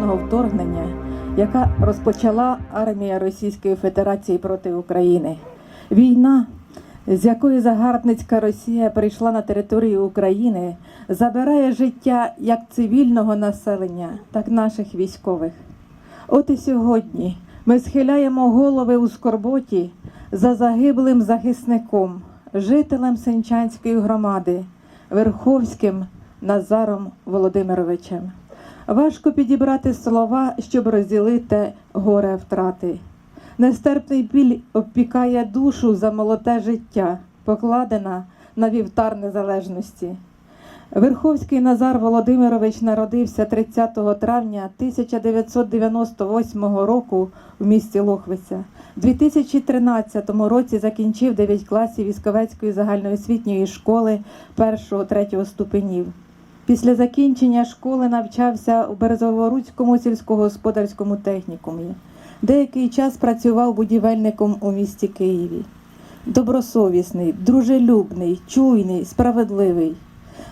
повномасштабного вторгнення, яка розпочала армія Російської Федерації проти України. Війна, з якої загарбницька Росія прийшла на територію України, забирає життя як цивільного населення, так і наших військових. От і сьогодні ми схиляємо голови у скорботі за загиблим захисником, жителем Сенчанської громади, Верховським Назаром Володимировичем. Важко підібрати слова, щоб розділити горе втрати. Нестерпний біль обпікає душу за молоде життя, покладена на вівтар незалежності. Верховський Назар Володимирович народився 30 травня 1998 року в місті Лохвиця. У 2013 році закінчив 9 класів військовецької загальноосвітньої школи 1-3 ступенів. Після закінчення школи навчався у Березоворуцькому сільськогосподарському технікумі. Деякий час працював будівельником у місті Києві. Добросовісний, дружелюбний, чуйний, справедливий.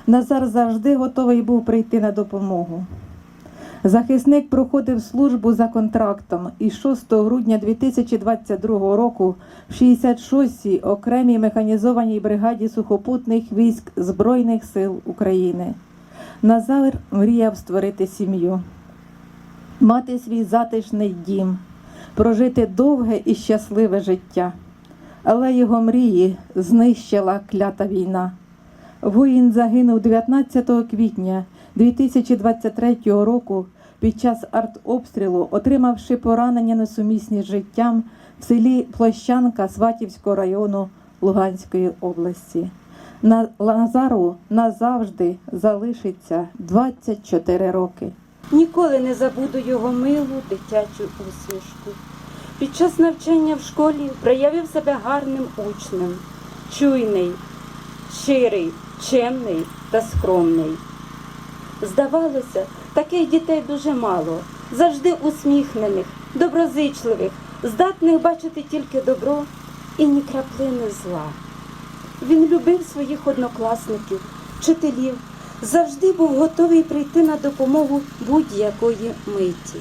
Назар завжди готовий був прийти на допомогу. Захисник проходив службу за контрактом і 6 грудня 2022 року в 66-й окремій механізованій бригаді сухопутних військ Збройних сил України. Назар мріяв створити сім'ю, мати свій затишний дім, прожити довге і щасливе життя. Але його мрії знищила клята війна. Воїн загинув 19 квітня 2023 року під час артобстрілу, отримавши поранення несумісні з життям в селі Площанка Сватівського району Луганської області. На Лазару назавжди залишиться 24 роки. Ніколи не забуду його милу дитячу усмішку. Під час навчання в школі проявив себе гарним учнем, чуйний, щирий, чемний та скромний. Здавалося, таких дітей дуже мало, завжди усміхнених, доброзичливих, здатних бачити тільки добро і ні краплини зла. Він любив своїх однокласників, вчителів, завжди був готовий прийти на допомогу будь-якої миті.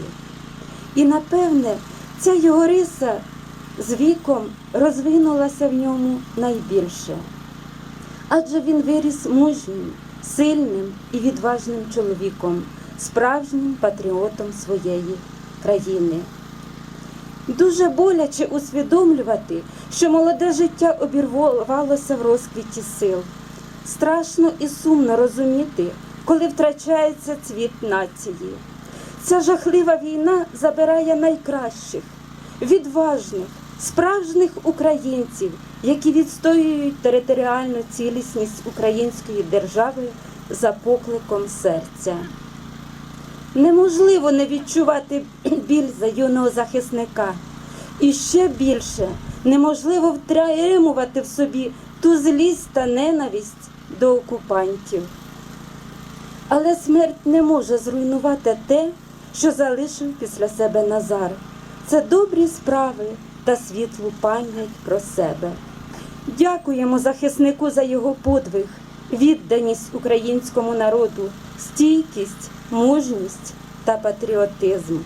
І напевне, ця його риса з віком розвинулася в ньому найбільше. Адже він виріс мужнім, сильним і відважним чоловіком, справжнім патріотом своєї країни. Дуже боляче усвідомлювати, що молоде життя обірвалося в розквіті сил. Страшно і сумно розуміти, коли втрачається цвіт нації. Ця жахлива війна забирає найкращих, відважних, справжніх українців, які відстоюють територіальну цілісність української держави за покликом серця. Неможливо не відчувати біль за юного захисника. І ще більше неможливо втримувати в собі ту злість та ненависть до окупантів. Але смерть не може зруйнувати те, що залишив після себе Назар. Це добрі справи та світлу пам'ять про себе. Дякуємо захиснику за його подвиг, відданість українському народу, стійкість, мужність та патріотизм.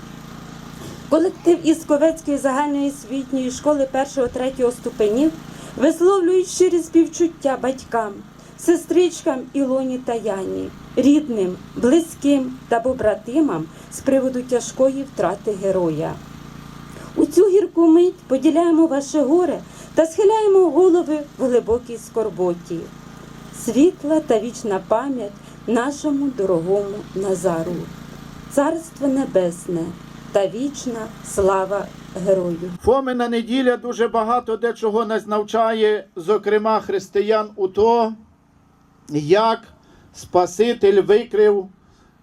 Колектив Ісковецької загальної освітньої школи 1-3 ступенів висловлюють щирі співчуття батькам, сестричкам Ілоні та Яні, рідним, близьким та побратимам з приводу тяжкої втрати героя. У цю гірку мить поділяємо ваше горе та схиляємо голови в глибокій скорботі. Світла та вічна пам'ять нашому дорогому Назару, Царство Небесне та вічна слава герою. Фомина неділя дуже багато дечого нас навчає, зокрема християн, у то, як Спаситель викрив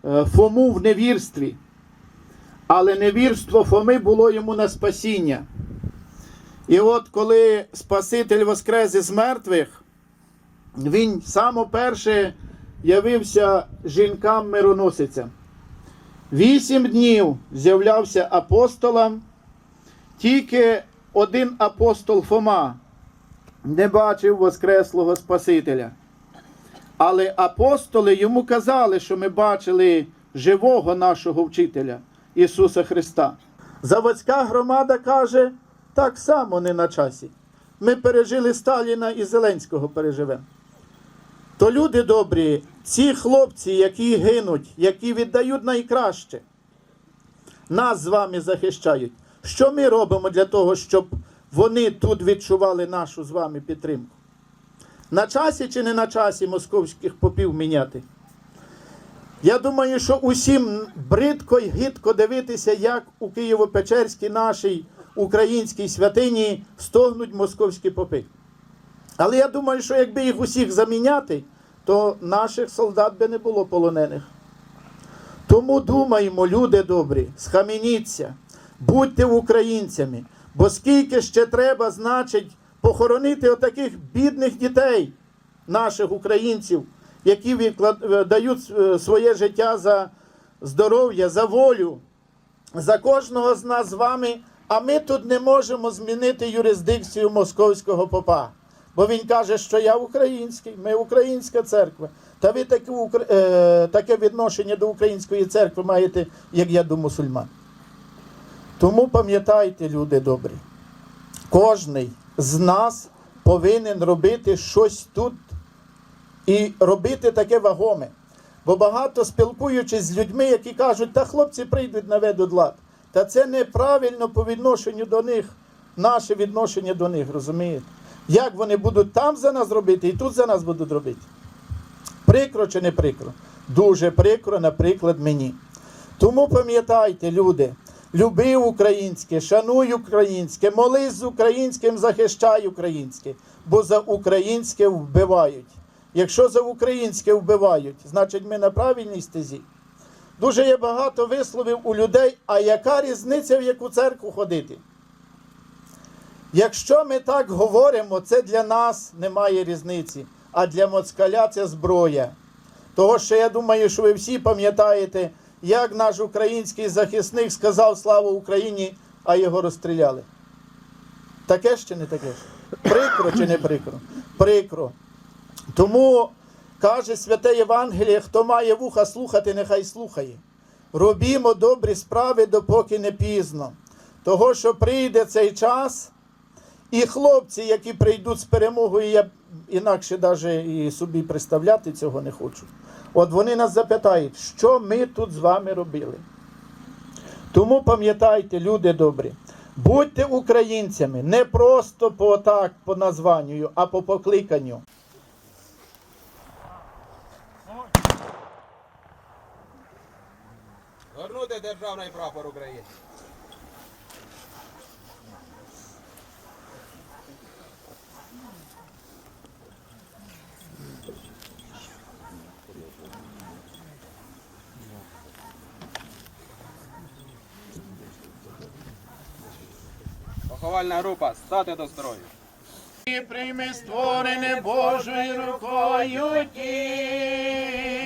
е, Фому в невірстві. Але невірство Фоми було йому на спасіння. І от коли Спаситель воскрес із мертвих, він саме перше явився жінкам-мироносицям. Вісім днів з'являвся апостолам, тільки один апостол Фома не бачив Воскреслого Спасителя. Але апостоли йому казали, що ми бачили живого нашого вчителя Ісуса Христа. Заводська громада каже, так само не на часі. Ми пережили Сталіна і Зеленського переживемо. То люди добрі, ці хлопці, які гинуть, які віддають найкраще, нас з вами захищають. Що ми робимо для того, щоб вони тут відчували нашу з вами підтримку? На часі чи не на часі московських попів міняти? Я думаю, що усім бридко й гидко дивитися, як у Києво-Печерській нашій українській святині стогнуть московські попи. Але я думаю, що якби їх усіх заміняти, то наших солдат би не було полонених. Тому думаємо, люди добрі, схаменіться, будьте українцями, бо скільки ще треба, значить, похоронити отаких бідних дітей, наших українців, які відклад- дають е, своє життя за здоров'я, за волю, за кожного з нас з вами, а ми тут не можемо змінити юрисдикцію московського попа. Бо він каже, що я український, ми українська церква. Та ви таке, е, таке відношення до української церкви маєте, як я до мусульман. Тому пам'ятайте, люди добрі, кожний з нас повинен робити щось тут і робити таке вагоме. Бо багато спілкуючись з людьми, які кажуть, та хлопці прийдуть наведуть лад. Та це неправильно по відношенню до них, наше відношення до них, розумієте? Як вони будуть там за нас робити і тут за нас будуть робити? Прикро чи не прикро? Дуже прикро, наприклад, мені. Тому пам'ятайте, люди, люби українське, шануй українське, молись з українським, захищай українське, бо за українське вбивають. Якщо за українське вбивають, значить ми на правильній стезі. Дуже є багато висловів у людей, а яка різниця в яку церкву ходити? Якщо ми так говоримо, це для нас немає різниці, а для москаля це зброя. Того що я думаю, що ви всі пам'ятаєте, як наш український захисник сказав слава Україні, а його розстріляли. Таке ж чи не таке ж? Прикро чи не прикро? Прикро. Тому каже святе Євангеліє, хто має вуха слухати, нехай слухає. Робімо добрі справи, допоки не пізно. Того, що прийде цей час, і хлопці, які прийдуть з перемогою, я інакше навіть і собі представляти цього не хочу. От вони нас запитають, що ми тут з вами робили. Тому пам'ятайте, люди добрі, будьте українцями не просто по так, по названню, а по покликанню. Горнути державний прапор України. Поховальна група, стати до строю. І прийми створене Божою рукою ті.